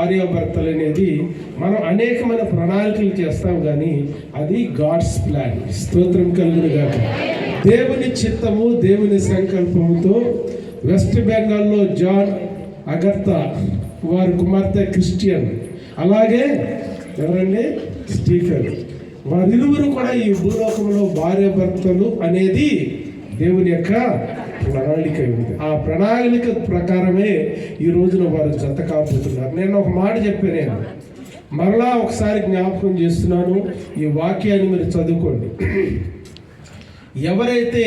భార్యాభర్తలు అనేది మనం అనేకమైన ప్రణాళికలు చేస్తాం కానీ అది గాడ్స్ ప్లాన్. స్తోత్రం కలుగును కాక దేవుని చిత్తము దేవుని సంకల్పముతో వెస్ట్ బెంగాల్లో జాన్ అగర్తా వారి కుమార్తె క్రిస్టియన్. అలాగే ఎవరండి? స్టీఫెన్. వారిరువురు కూడా ఈ భూలోకంలో భార్య భర్తలు అనేది దేవుని యొక్క ప్రణాళిక ఉంది ఆ ప్రణాళిక ప్రకారమే ఈ రోజున వారు జత కాబోతున్నారు నేను ఒక మాట చెప్పాను. నేను మరలా ఒకసారి జ్ఞాపకం చేస్తున్నాను. ఈ వాక్యాన్ని మీరు చదువుకోండి. ఎవరైతే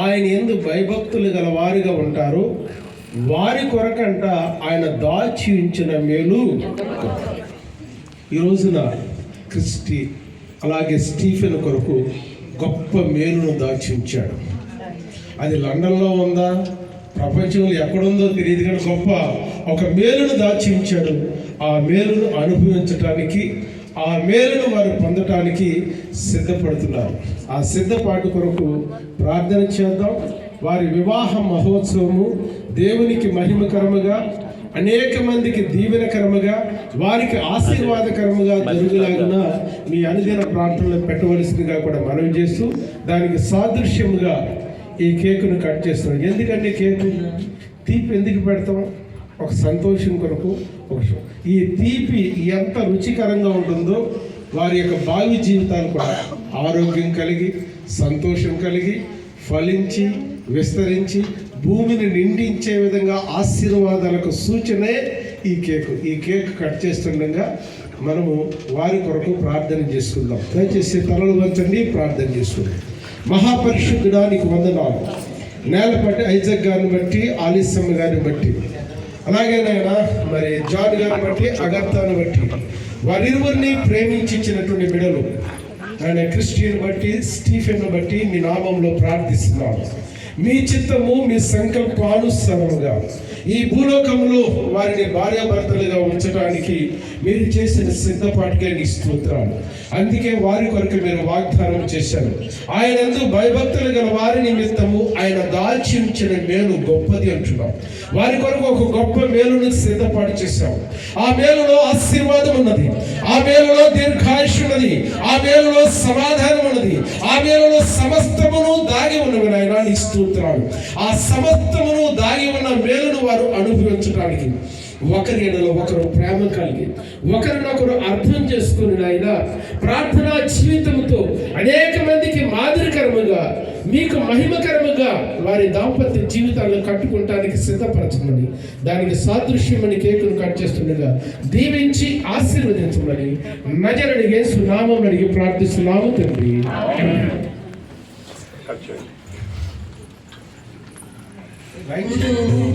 ఆయన ఎందు భయభక్తులు గల వారిగా ఉంటారో వారి కొరకంట ఆయన దాచి ఉంచిన మేలు. ఈ రోజున క్రిస్టి అలాగే స్టీఫెన్ కొరకు గొప్ప మేలును దాచి ఉంచాడు అది లండన్లో ఉందా? ప్రపంచంలో ఎక్కడుందో తెలియదు కానీ గొప్ప ఒక మేలును దాచి ఉంచాడు ఆ మేలును అనుభవించటానికి ఆ మేలును వారు పొందటానికి సిద్ధపడుతున్నారు. ఆ సిద్ధపాటు కొరకు ప్రార్థన చేద్దాం. వారి వివాహ మహోత్సవము దేవునికి మహిమకరముగా అనేక మందికి దీవెనకరముగా వారికి ఆశీర్వాదకరముగా జరుగులాగున మీ అనుదిన ప్రార్థనలు పెట్టవలసిందిగా కూడా మనవి చేస్తూ దానికి సాదృశ్యముగా ఈ కేకును కట్ చేస్తున్నాం ఎందుకంటే కేకు తీపి ఎందుకు పెడతాం? ఒక సంతోషం కొరకు ఒక ఈ తీపి ఎంత రుచికరంగా ఉంటుందో వారి యొక్క భావి జీవితాలు కూడా ఆరోగ్యం కలిగి సంతోషం కలిగి ఫలించి విస్తరించి భూమిని నిండించే విధంగా ఆశీర్వాదాలకు సూచనే ఈ కేకు. ఈ కేక్ కట్ చేస్తుండగా మనము వారి కొరకు ప్రార్థన చేసుకుందాం. దయచేసి తలలు వంచండి ప్రార్థన చేసుకుందాం. మహాపరిశుద్ధుడానికి వందనాలు. నేలపట్టి ఐజక్ గారిని బట్టి ఆలిస్సమ్మ గారిని బట్టి. అలాగే నాయనా మరి జాన్ గారిని బట్టి అగర్తాను బట్టి. వారిరువురిని ప్రేమించినటువంటి బిడలు. ఆయన క్రిస్టియన్ బట్టి స్టీఫెన్ బట్టి మీ నామంలో ప్రార్థిస్తున్నాను మీ చిత్తము మీ సంకల్పానుసరముగా. ఈ భూలోకంలో వారిని భార్యాభర్తలుగా ఉంచడానికి మీరు చేసిన సిద్ధపాటుకే నీ స్తోత్రాలు. అందుకే వారి కొరకు మీరు వాగ్దానం చేశారు. ఆయన ఎందు భయభక్తులు గల వారి నిమిత్తము ఆయన దాల్చి ఉంచిన మేలు గొప్పది అంటున్నాం. వారి కొరకు ఒక గొప్ప మేలును సిద్ధపాటు చేశాం ఆ మేలులో ఆశీర్వాదం ఉన్నది. ఆ మేలులో దీర్ఘాయుష్ ఉన్నది. ఆ మేలులో సమాధానం ఉన్నది. ఆ మేలులో సమస్తమును దాగి ఉన్నవి నాయన నీ స్తోత్రాలు. ఆ సమస్తమును దాగి ఉన్న మేలును వారు అనుభవించడానికి ఒకరి ఎడలో ఒకరు ప్రేమ కలిగి ఒకరినొకరు అర్థం చేసుకుని నాయన ప్రార్థనా జీవితంతో అనేక మందికి మాదిరికరముగా మీకు మహిమకరముగా వారి దాంపత్య జీవితాలను కట్టుకుంటానికి సిద్ధపరచమని దానికి సాదృశ్యమని కేకును కట్ చేస్తుండగా దీవించి ఆశీర్వదించమని నజరని యేసు నామం అడిగి ప్రార్థిస్తున్నాము తండ్రి. మానవ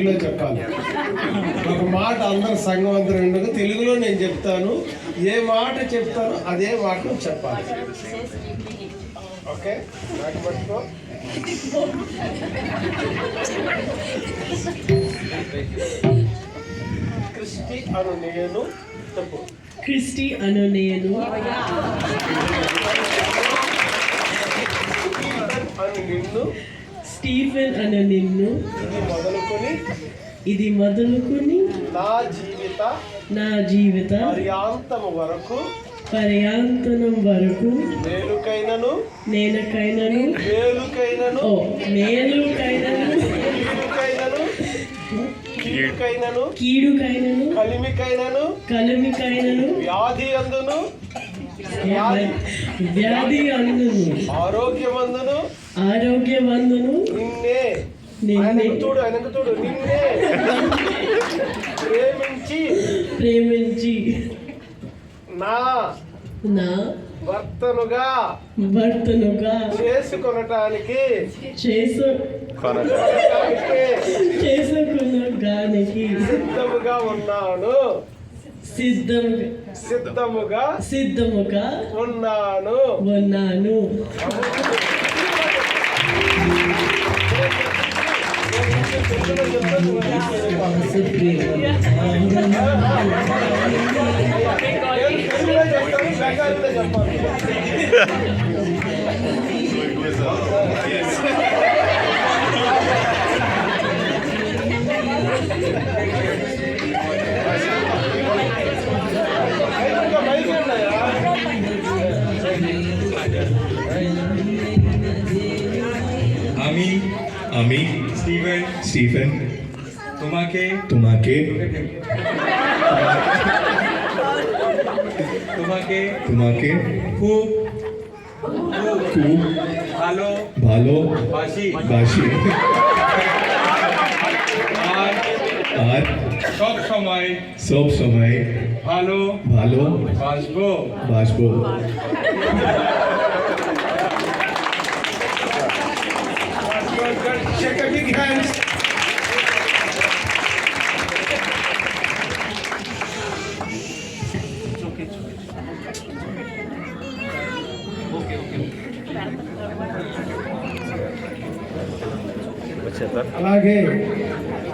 తెలుగులో చెప్పాలి. ఒక మాట అందరు సంఘం ఉండదు తెలుగులో నేను చెప్తాను. ఏ మాట చెప్తాను అదే మాట చెప్పాలి. ఓకే? క్రిస్టి అను నేను చెప్పు. క్రిస్టి అను నేను. అను నిన్ను స్టీఫెన్ అను నిన్ను ఇది మొదలుకొని ఇది మొదలుకొని నా జీవిత నా జీవిత పర్యాంతము వరకు పర్యాంతనం వరకు మేలుకైనను నేనకైనను మేలుకైనను ఓ మేలుకైనను కీడుకైనను కీడుకైనను కీడుకైనను కలిమికైనను కలిమికైనను వ్యాధి అందును వ్యాధి అందును ఆరోగ్యమందును ఆరోగ్యవందును. నిన్నే. నిన్నే. చూడు ఆయనకు చూడు నిన్నే. ప్రేమించి. ప్రేమించి. నా. నా. భర్తనుగా భర్తనుగా చేసుకొనటానికి. చేసు గానికి సిద్ధముగా ఉన్నాను. సిద్ధముగా. సిద్ధముగా. సిద్ధముగా. ఉన్నాను. ఉన్నాను. আমি আমি স্টিভেন স্টিফেন তোমাকে তোমাকে তোমাকে তোমাকে খুব খুব ভালো ভালোবাসি বাসি আর আর সব সময় সব সময় ভালো ভালো বাসবো বাসবো Shake a big hands. వచ్చేస్తారు అలాగే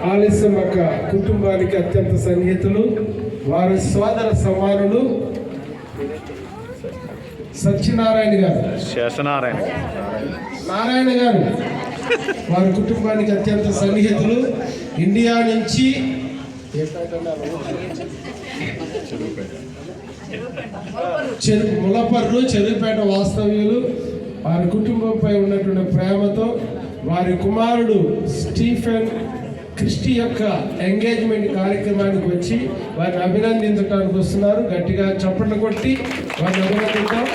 ఆలస్యం యొక్క కుటుంబానికి అత్యంత సన్నిహితులు వారి సోదర సమానులు సత్యనారాయణ గారు శేషనారాయణ నారాయణ గారు వారి కుటుంబానికి అత్యంత సన్నిహితులు ఇండియా నుంచి చెరు ములపర్రు చెరుపేట వాస్తవ్యులు వారి కుటుంబంపై ఉన్నటువంటి ప్రేమతో వారి కుమారుడు స్టీఫెన్ క్రిస్టి యొక్క ఎంగేజ్మెంట్ కార్యక్రమానికి వచ్చి వారిని అభినందించడానికి వస్తున్నారు. గట్టిగా చప్పట్లు కొట్టి వారిని అభినందిద్దాం.